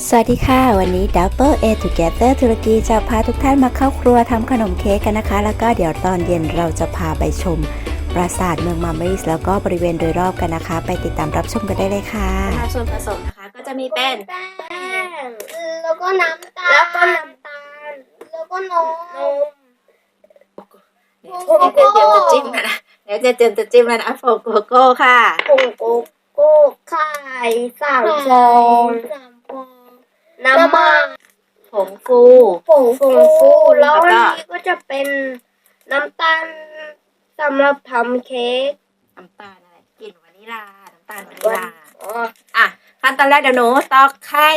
สวัสดีค่ะ วันนี้ Double A Together ตุรกีจะพาทุกท่านมาเข้าครัวทำขนมเค้กกันนะคะ แล้วก็เดี๋ยวตอนเย็นเราจะพาไปชมปราสาทเมืองมามาริส แล้วก็บริเวณโดยรอบกันนะคะ ไปติดตามรับชมกันได้เลยค่ะนะคะส่วนผสมนะคะก็จะมีเป็นแป้งแล้วก็น้ำตาลแล้วก็น้ำตาลแล้วก็นมนมเดี๋ยวเดี๋ยวเตรียมจะจิ้มแล้วนะเดี๋ยวจะเตรียมจะจิ้มแล้วนะโฟโกโก้ค่ะผงโกโก้ไข่สามฟองสามฟอง น้ำมันผงฟู ผงฟูแล้วแล้วก็อันนี้ก็จะเป็นน้ำตาลสำหรับทำเค้กน้ำตาลอะไรกลิ่นวานิลา น้ำตาลวานิลาอ๋ออะขั้นตอนแรกเดี๋ยวหนูตอกไข่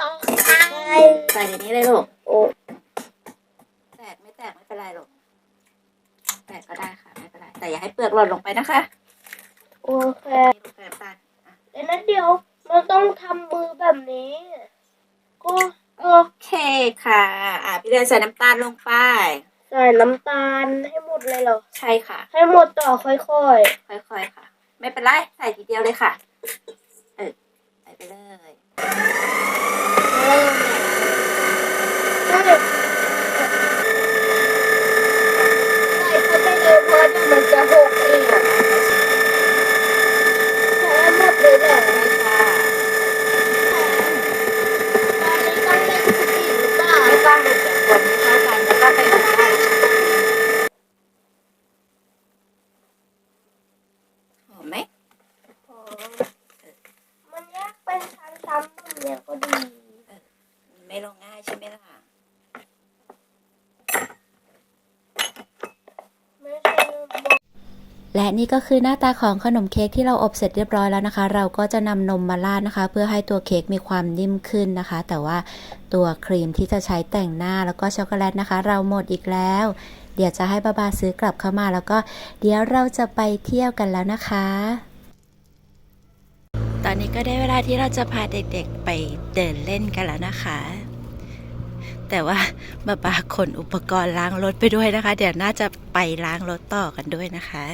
ต้องไข่ใส่ในนี้เลยลูกโอ้แตกไม่แตกไม่เป็นไรลูกแตกก็ได้ค่ะไม่เป็นไรแต่อย่าให้เปลือกหล่นลงไปนะคะโอเคนี่ลูกใส่น้ำตาลอะแล้วนั้นเดี๋ยวเราต้องทำมือแบบนี้ ก็โอเคค่ะ อะพี่เดือนใส่น้ำตาลลงไป ใส่น้ำตาลให้หมดเลยเหรอ ใช่ค่ะ ให้หมดต่อค่อยค่อยๆค่ะ ไม่เป็นไร ใส่ทีเดียวเลยค่ะ เออใส่ไปเลยๆใช่ใส่เข้าไปเลยเพราะเดี๋ยวมันจะหกเองอะใส่ให้หมดเลยเหรอ ใช่ค่ะ ตอนนี้ต้องเล่นสปีดหรือเปล่า ไม่ต้องดูเดี๋ยวคนไม่เข้ากันแล้วก็ไปดูได้หอมไหม อ๋อมันแยกเป็นชั้นๆแบบเนี้ยก็ดี ไม่ลงง่ายใช่ไหมล่ะ ไม่ใช่บอก และนี่ก็คือหน้าตาของขนมเค้กที่เราอบเสร็จเรียบร้อยแล้วนะคะ เราก็จะนำนมมาราดนะคะ เพื่อให้ตัวเค้กมีความนิ่มขึ้นนะคะ แต่ว่าตัวครีมที่จะใช้แต่งหน้าแล้วก็ช็อกโกแลตนะคะ เราหมดอีกแล้ว เดี๋ยวจะให้บาบาซื้อกลับเข้ามาแล้วก็เดี๋ยวเราจะไปเที่ยวกันแล้วนะคะ ตอนนี้ก็ได้เวลาที่เราจะพาเด็กๆไปเดินเล่นกันแล้วนะคะแต่ว่าบาบาขนอุปกรณ์ล้างรถไปด้วยนะคะ เดี๋ยวน่าจะไปล้างรถต่อกันด้วยนะคะ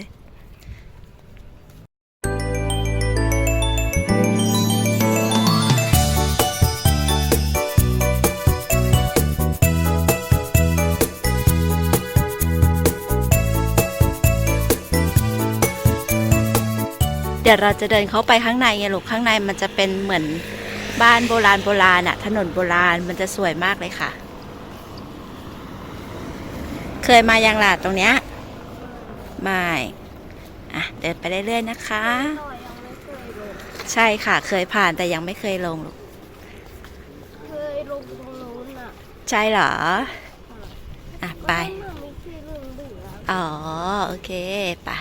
เดี๋ยวเราจะเดินเข้าไปข้างในไงลูกข้างในมันจะเป็นเหมือนบ้านโบราณโบราณอะถนนโบราณมันจะสวยมากเลยค่ะ เคยมายังล่ะตรงเนี้ยไม่อะเดินไปเรื่อยๆนะคะหน่อยยังไม่เคยลงใช่ค่ะ เคยผ่านแต่ยังไม่เคยลงลูกเคยลงตรงนู้นอะใช่เหรออะไปมันมีที่เหลืองเหลืองอ๋อ โอเคไปะ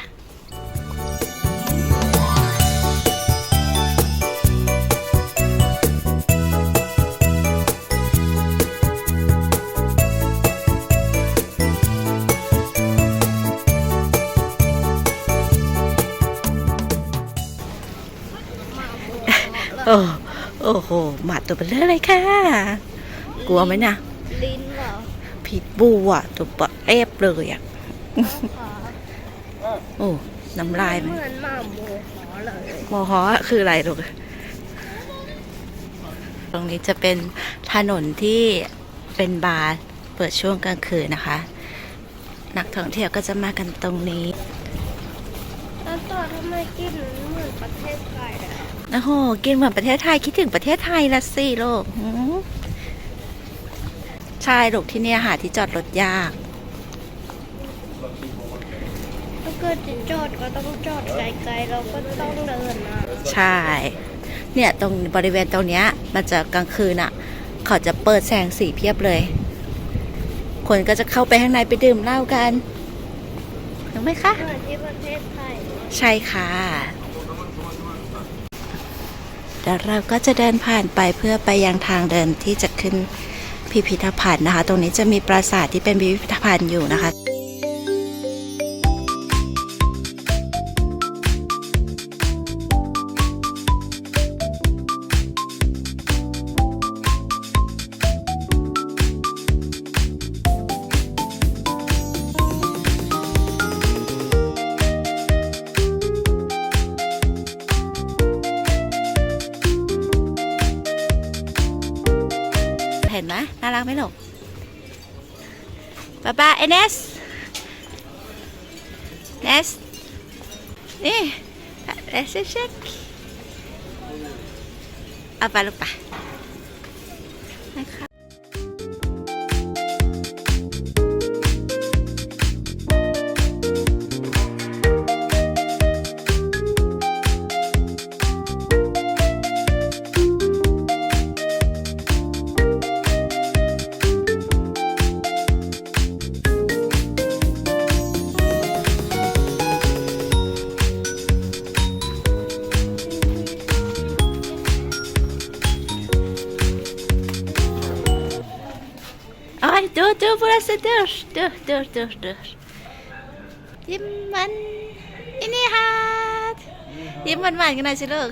อ้โอ้โหหมาตัวเบลเลอเลยค่ะ กลัวไหมนะลิ้นเหรอพิษบูอะตัวปะเอฟเลยอะขาโอ้น้ำลายมันเหมือนหมาโมหอเลยมอฮอคืออะไรลูกตรงนี้จะเป็นถนนที่เป็นบาร์เปิดช่วงกลางคืนนะคะ นักท่องเที่ยวก็จะมากันตรงนี้แล้วต่อทำไมกินเหมือนประเทศไทยอะ โอ้โหกินเหมือนประเทศไทยคิดถึงประเทศไทยละสิลูกหืมใช่ลูกที่เนี่ยหาที่จอดรถยาก ถ้าเกิดจะจอดก็ต้องจอดไกลๆเราก็ต้องเดินมาใช่ เนี่ยตรงบริเวณตรงเนี้ย มันจะกลางคืนอะ เขาจะเปิดแสงสีเพียบเลย คนก็จะเข้าไปข้างในไปดื่มเหล้ากันถูกไหมคะ เหมือนที่ประเทศไทย ใช่ค่ะ แล้วเราก็จะเดินผ่านไปเพื่อไปยังทางเดินที่จะขึ้นพิพิธภัณฑ์นะคะ ตรงนี้จะมีปราสาทที่เป็นพิพิธภัณฑ์อยู่นะคะ ป้าป้าเอเน dur. Dur, dur, dur, ยิ้มมันอินี่ฮัทยิ้มหวานๆกันหน่อยสิลูก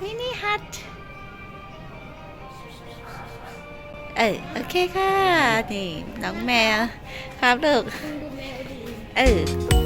อินี่ฮัทเออโอเคค่ะ นี่ น้องแมว ครับลูกเออ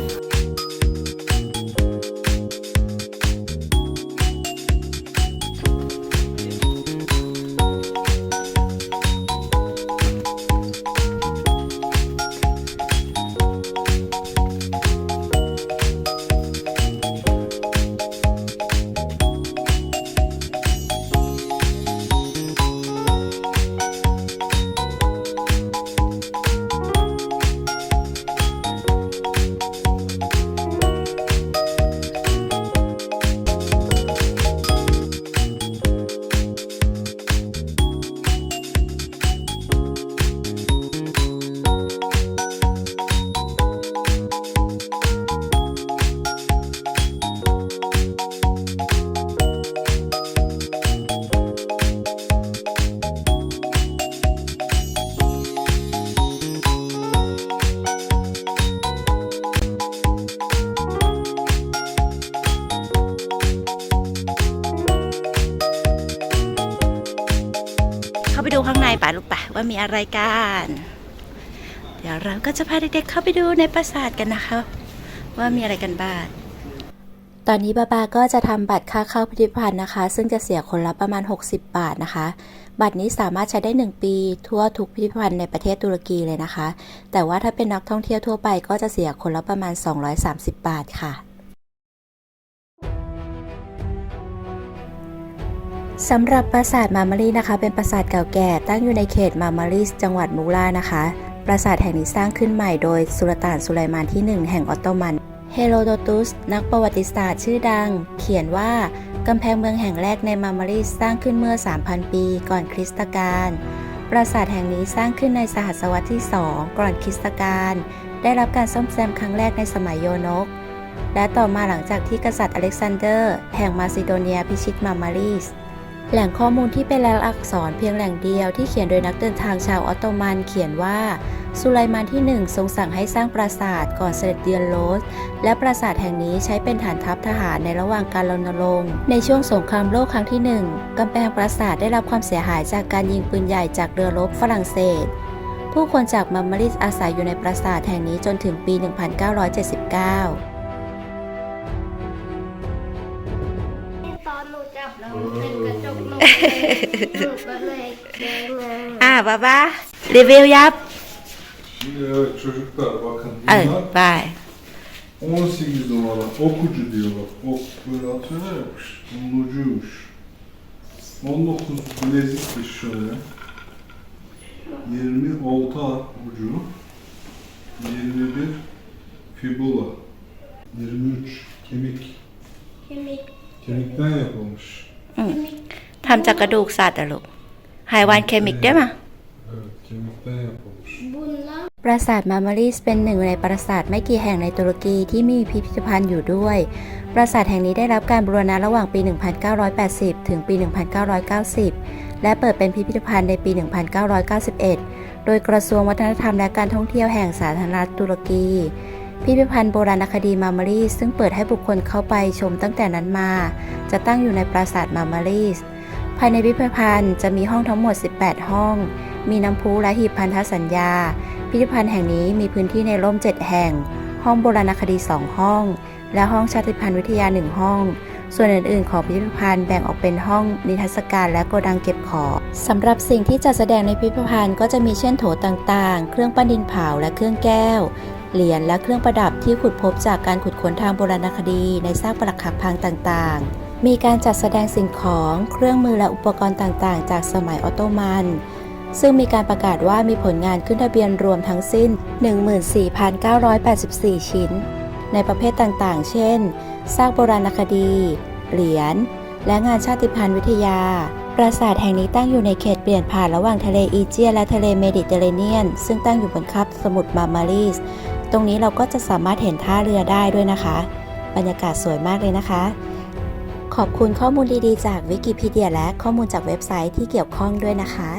ว่ามีอะไรกัน เดี๋ยวเราก็จะพาเด็กๆเข้าไปดูในปราสาทกันนะคะ ว่ามีอะไรกันบ้างตอนนี้บาบาก็จะทำบัตรค่าเข้าพิพิธภัณฑ์นะคะ ซึ่งจะเสียคนละประมาณ 60 บาทนะคะ บัตรนี้สามารถใช้ได้ 1 ปี ทั่วทุกพิพิธภัณฑ์ในประเทศตุรกีเลยนะคะ แต่ว่าถ้าเป็นนักท่องเที่ยวทั่วไปก็จะเสียคนละประมาณ 230 บาทค่ะ สำหรับปราสาทมามารีนะคะ เป็นปราสาทเก่าแก่ตั้งอยู่ในเขตมามารีสจังหวัดมูรานะคะ ปราสาทแห่งนี้สร้างขึ้นใหม่โดยสุลต่านสุไลมานที่ 1 แห่งออตโตมันเฮโรโดตุส นักประวัติศาสตร์ชื่อดัง เขียนว่ากำแพงเมืองแห่งแรกในมามารีสสร้างขึ้นเมื่อ 3,000 ปีก่อนคริสตกาลปราสาทแห่งนี้สร้างขึ้นในสหัสวรรษที่ 2 ก่อนคริสตกาลได้รับการซ่อมแซมครั้งแรกในสมัยโยนก และต่อมาหลังจากที่กษัตริย์อเล็กซานเดอร์ แห่งมาซิโดเนียพิชิตมามารีส แหล่งข้อมูลที่เป็นลายลักษณ์อักษรเพียงแหล่งเดียวที่เขียนโดยนักเดินทางชาวออตโตมันเขียนว่าสุไลมานที่หนึ่งทรงสั่งให้สร้างปราสาทก่อนเสด็จเยือนโรส และปราสาทแห่งนี้ใช้เป็นฐานทัพทหารในระหว่างการรณรงค์ ในช่วงสงครามโลกครั้งที่หนึ่งกำแพงปราสาทได้รับความเสียหายจากการยิงปืนใหญ่จากเรือรบฝรั่งเศส ผู้คนจากมัมมาริสอาศัยอยู่ในปราสาทแห่งนี้จนถึงปี 1979 อ่าบ้าบ้ารีวิวยับ Şimdi evet çocuklar bakın เออ bunlar ไป 18 numara okucu diyorlar. Ok böyle atıyorlar ya kuş. Bunun ucuymuş. 19 bilezikmiş şöyle. 20 olta ucu. 21 fibula. ำจากกระดูกสัตว์อะลูกไฮวานเคมิกได้ไหม Evet kemikten yapılmış. บุญแล้วปราสาทมามารีสเป็นหนึ่งในปราสาทไม่กี่แห่งในตุรกีที่มีพิพิธภัณฑ์อยู่ด้วย ปราสาทแห่งนี้ได้รับการบูรณะระหว่างปี 1980 ถึงปี 1990 และเปิดเป็นพิพิธภัณฑ์ในปี 1991 โดยกระทรวงวัฒนธรรมและการท่องเที่ยวแห่งสาธารณรัฐตุรกี พิพิธภัณฑ์โบราณคดีมามารีสซึ่งเปิดให้บุคคลเข้าไปชมตั้งแต่นั้นมา จะตั้งอยู่ในปราสาทมามารีสภายในพิพิธภัณฑ์จะมีห้องทั้งหมด 18 ห้อง มีน้ำพุและหีบพันธสัญญา พิพิธภัณฑ์แห่งนี้มีพื้นที่ในร่ม 7 แห่ง ห้องโบราณคดี 2 ห้อง และห้องชาติพันธุ์วิทยา 1 ห้อง ส่วนอื่น ๆ ของพิพิธภัณฑ์แบ่งออกเป็นห้องนิทรรศการและโกดังเก็บของสำหรับสิ่งที่จัดแสดงในพิพิธภัณฑ์ก็จะมีเช่นโถต่างๆ เครื่องปั้นดินเผาและเครื่องแก้วเหรียญและเครื่องประดับที่ขุดพบจากการขุดค้นทางโบราณคดีในซากปรักหักพังต่างๆ มีการจัดแสดงสิ่งของเครื่องมือและอุปกรณ์ต่างๆ จากสมัยออตโตมัน ซึ่งมีการประกาศว่ามีผลงานขึ้นทะเบียนรวมทั้งสิ้น 14,984 ชิ้น ในประเภทต่างๆ เช่น ซากโบราณคดี เหรียญ และงานชาติพันธุ์วิทยา ปราสาทแห่งนี้ตั้งอยู่ในเขตเปลี่ยนผ่านระหว่างทะเลอีเจียนและทะเลเมดิเตอร์เรเนียน ซึ่งตั้งอยู่บนคาบสมุทรมามารีส ตรงนี้เราก็จะสามารถเห็นท่าเรือได้ด้วยนะคะ บรรยากาศสวยมากเลยนะคะ ขอบคุณข้อมูลดีๆ จากวิกิพีเดียและข้อมูลจากเว็บไซต์ที่เกี่ยวข้องด้วยนะคะ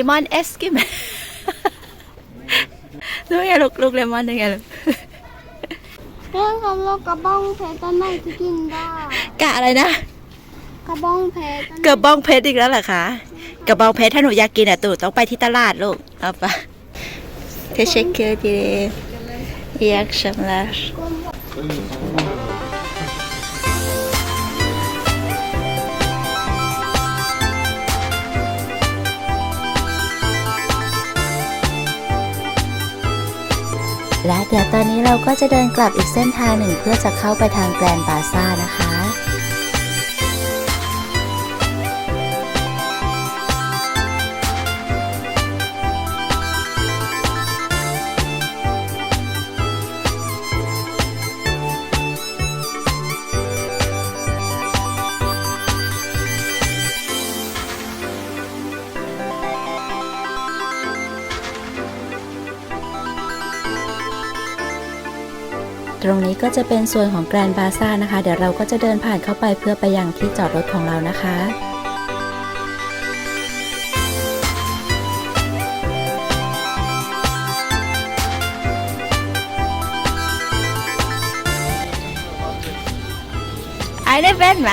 ลมอนเอสกิมดูไงลูกลูกเลมอนดูไงลูกเรื่องของโลกกระบ้องเพชรต้นไหนที่กินได้กะอะไรนะ กระบ้องเพชรต้นไหนกระบองเพชรอีกแล้วเหรอคะกระบองเพชรถ้าหนูอยากกินอะตู่ต้องไปที่ตลาดลูกเอาปะเทเชคเกอร์ดีอยากชมลา และเดี๋ยวตอนนี้เราก็จะเดินกลับอีกเส้นทางหนึ่งเพื่อจะเข้าไปทางแกรนด์บาซ่านะคะ ตรงนี้ก็จะเป็นส่วนของแกรนด์บาซ่านะคะ เดี๋ยวเราก็จะเดินผ่านเข้าไปเพื่อไปยังที่จอดรถของเรานะคะไอ้ได้เป็นไหม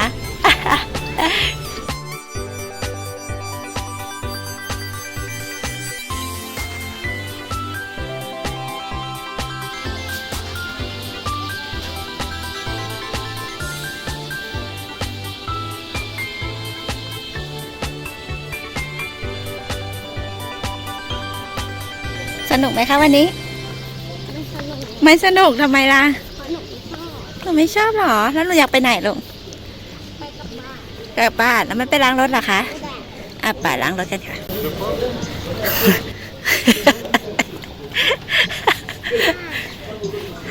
นุกไหมคะวันนี้ ไม่สนุกไม่สนุกทำไมล่ะเราะหนูไม่ชอบหนูไม่ชอบหรอ แล้วหนูอยากไปไหนลูกไปกับบ้านกลับบ้านแล้วไม่ไปล้างรถหรอคะไม่ได้อะไปล้างรถกันค่ะ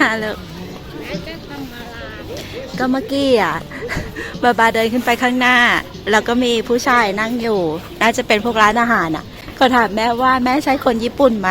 ฮัลโหลก็เมื่อกี้อะบาบาเดินขึ้นไปข้างหน้า แล้วก็มีผู้ชายนั่งอยู่ น่าจะเป็นพวกร้านอาหารอะเขาถามแม่ว่าแม่ใช่คนญี่ปุ่นไหม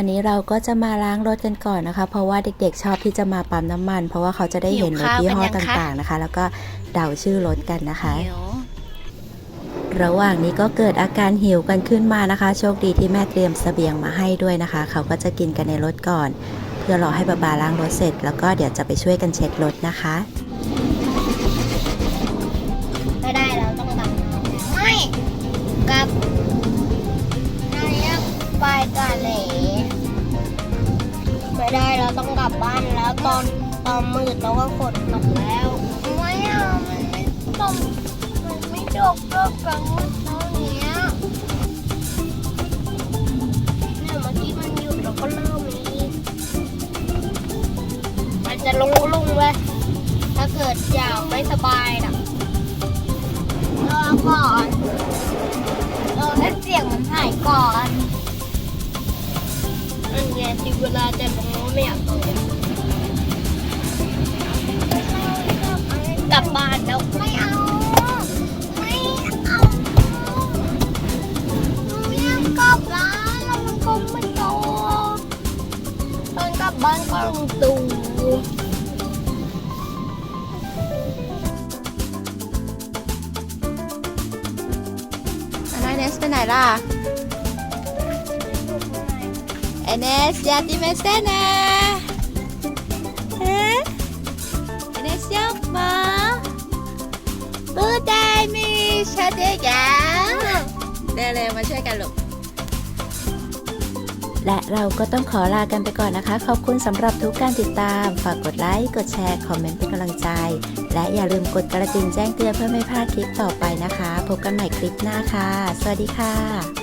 อนนี้เราก็จะมาล้างรถกันก่อนนะคะ เพราะว่าเด็กๆชอบที่จะมาปั๊มน้ำมัน เพราะว่าเขาจะได้เห็นรถยี่ห้อต่างๆนะคะ แล้วก็เดาชื่อรถกันนะคะ ระหว่างนี้ก็เกิดอาการหิวกันขึ้นมานะคะ โชคดีที่แม่เตรียมสเสบียงมาให้ด้วยนะคะ เขาก็จะกินกันในรถก่อน เพื่อรอให้บาบาล้างรถเสร็จ แล้วก็เดี๋ยวจะไปช่วยกันเช็ดรถนะคะไม่ได้เราต้องกลับไม่กับ ไปกันเลยไม่ได้เราต้องกลับบ้านแล้วตอนตอนมืดเราก็ฝนตกแล้วไม่เอามันไม่ต้องมันไม่จบรอบกันเท่านี้เนี่ยเมื่อกี้มันหยุดเราก็เริ่มอีกมันจะลงลุงๆเลยถ้าเกิดอยากไม่สบายนะรอก่ อันเวลาจะลงแล้วไม่อยากเลยกลับบ้านแล้ว ไม่เอา ไม่เอาหนูอยากกลับร้านแล้วมันก็ไม่โตตอนกลับบ้านก็ลงตูน้อยเนสไปไหนล่ะ เอเนสยาติเมสเตนะเอ๊ะเอเนสยกมาบูไดมีชาเดยาเร็วๆมาช่วยกันลูก และเราก็ต้องขอลากันไปก่อนนะคะ ขอบคุณสำหรับทุกการติดตาม ฝากกดไลค์ กดแชร์ คอมเมนต์เป็นกำลังใจ และอย่าลืมกดกระดิ่งแจ้งเตือนเพื่อไม่พลาดคลิปต่อไปนะคะ พบกันใหม่คลิปหน้าค่ะ สวัสดีค่ะ